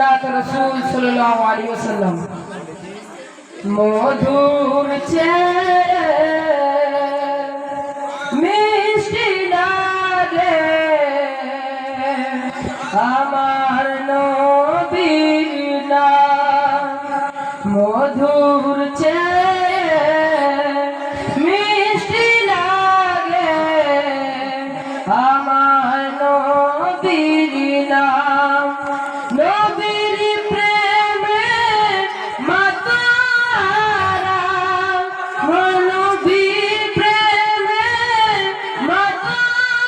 নাত রসুল সাল্লাল্লাহু আলাইহি ওয়াসাল্লাম। মধুর চেয়ে মিষ্টি লাগে। আমার নবীর নাম মধুর চেয়ে মিষ্টি লাগে। আমার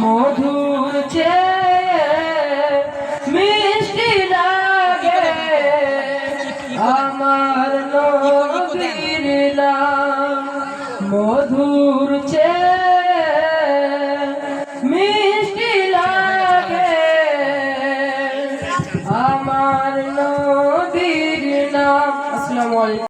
মধুর চে মিষ্টি লাগে আমার নদীর মধুর চে মিষ্টি আমার নদীর নাম। আসসালামু আলাইকুম।